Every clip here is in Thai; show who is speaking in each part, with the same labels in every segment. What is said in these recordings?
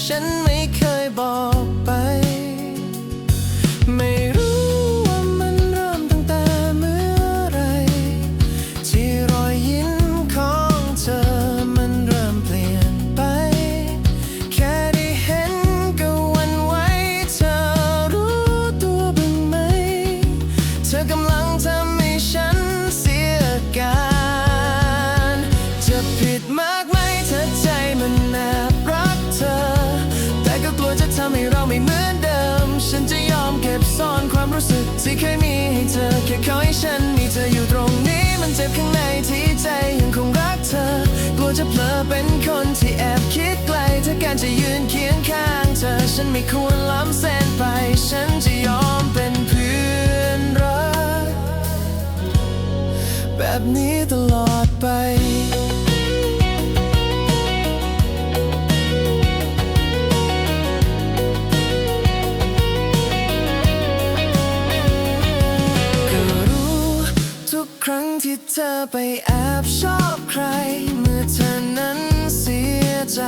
Speaker 1: ฉันไม่เคยบอกไป ความรู้สึกที่เคยมีให้เธอ แค่ขอให้ฉันมีเธออยู่ตรงนี้มันเจ็บข้างในที่ใจยังคงรักเธอกลัวจะเผลอเป็นคนที่แอบคิดไกลถ้าการจะยืนเคียงข้างเธอ ฉันไม่ควรล้ำเส้นไป ฉันจะยอมเป็นเพื่อนรัก แบบนี้ตลอดไป ไปแอบชอบใคร เมื่อเธอนั้นเสียใจ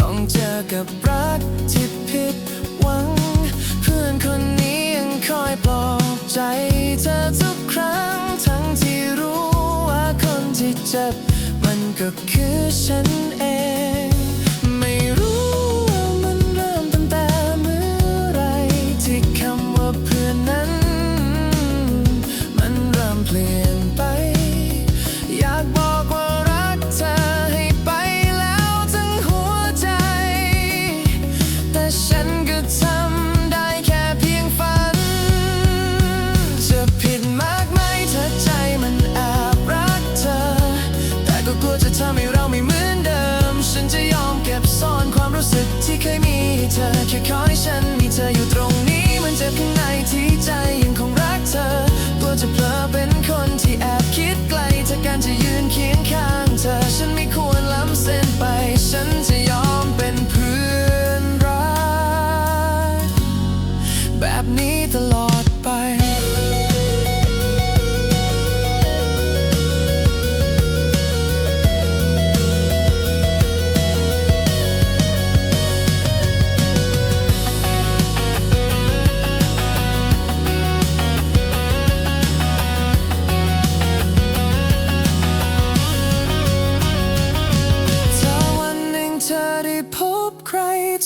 Speaker 1: ต้องเจอกับรักที่ผิดหวัง เพื่อนคนนี้ยังคอยปลอบใจเธอทุกครั้ง ทั้งที่รู้ว่าคนที่เจ็บ มันก็คือฉันเอง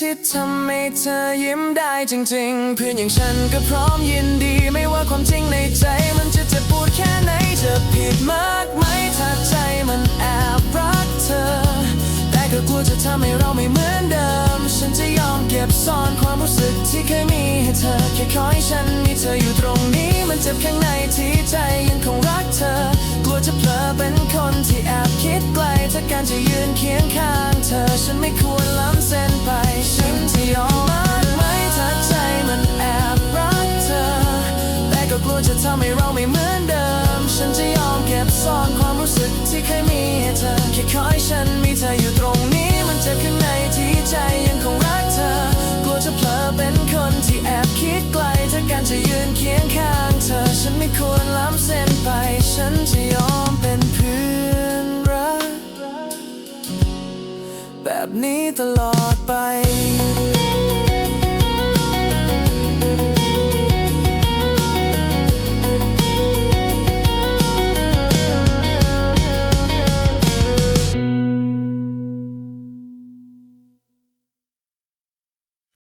Speaker 1: ที่ทำให้เธอยิ้มได้จริง ๆ เพื่อนอย่างฉันก็พร้อมยินดีไม่ว่าความจริงในใจ มันจะเจ็บปวดแค่ไหนจะผิดมากไหมถ้าใจมันแอบรักเธอ แต่ก็กลัวจะทำให้เราไม่เหมือนเดิม ฉันจะยอมเก็บซ่อนความรู้สึกที่เคยมีให้เธอแค่ขอให้ฉันมีเธออยู่ตรงนี้ มันเจ็บข้างในที่ใจยังคงรักเธอ กลัวจะเผลอเป็นคนที่แอบคิดไกลถ้าการจะยืนเคียงข้างเธอฉันไม่ควรล้ำำให้เราไม่เหมือนเดิม ฉันจะยอมเก็บซ่อนความรู้สึกที่เคยมีให้เธอ แค่ขอให้ฉันมีเธออยู่ตรงนี้ มันเจ็บข้างในที่ใจยังคงรักเธอ กลัวจะเผลอเป็นคนที่แอบคิดไกลถ้าการจะยืนเคียงข้างเธอ ฉันไม่ควรล้ำเส้นไป ฉันจะยอมเป็นเพื่อนรัก แบบนี้ตลอดไป